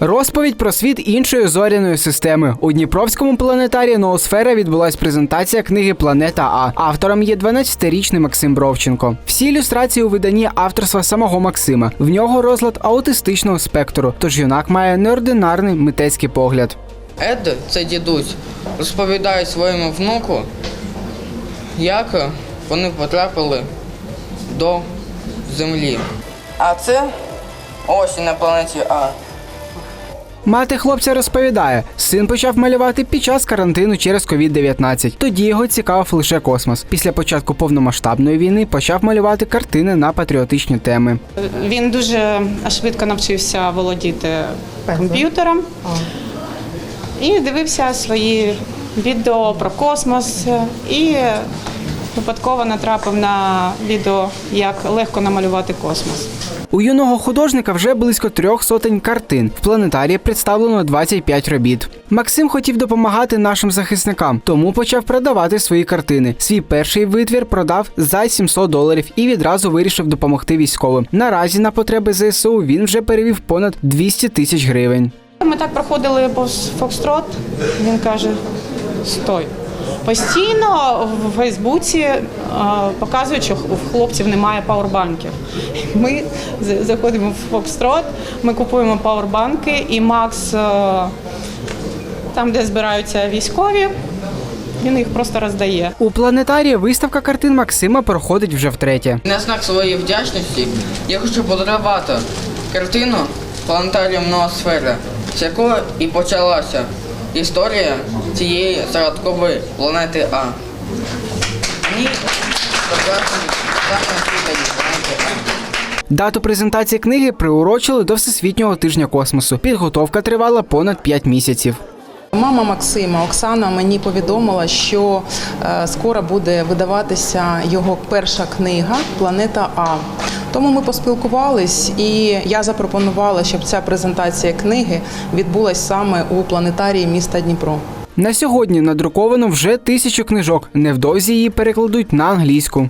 Розповідь про світ іншої зоряної системи. У Дніпровському планетарії Ноосфера відбулась презентація книги Планета А. Автором є 12-річний Максим Бровченко. Всі ілюстрації у виданні авторства самого Максима. В нього розлад аутистичного спектру, тож юнак має неординарний митецький погляд. Ед, це дідусь, розповідає своєму внуку, як вони потрапили до Землі. А це ось на планеті А. Мати хлопця розповідає, син почав малювати під час карантину через COVID-19. Тоді його цікавив лише космос. Після початку повномасштабної війни почав малювати картини на патріотичні теми. Він дуже швидко навчився володіти комп'ютером і дивився свої відео про космос і випадково натрапив на відео, як легко намалювати космос. У юного художника вже близько трьох сотень картин. В планетарії представлено 25 робіт. Максим хотів допомагати нашим захисникам, тому почав продавати свої картини. Свій перший витвір продав за 700 доларів і відразу вирішив допомогти військовим. Наразі на потреби ЗСУ він вже перевів понад 200 тисяч гривень. Ми так проходили повз Фокстрот. Він каже: стой. Постійно в Фейсбуці е, показують, що у хлопців немає пауербанків. Ми заходимо в Фокстрот, ми купуємо пауербанки, і Макс, е, там, де збираються військові, він їх просто роздає. У планетарії виставка картин Максима проходить вже втретє. На знак своєї вдячності я хочу подарувати картину планетаріум Ноосфера, з якої і почалася історія цієї загадкової планети А. А. Дату презентації книги приурочили до Всесвітнього тижня космосу. Підготовка тривала понад 5 місяців. Мама Максима Оксана мені повідомила, що е, скоро буде видаватися його перша книга Планета А. Тому ми поспілкувались, і я запропонувала, щоб ця презентація книги відбулась саме у планетарії міста Дніпро. На сьогодні надруковано вже тисячу книжок. Невдовзі її перекладуть на англійську.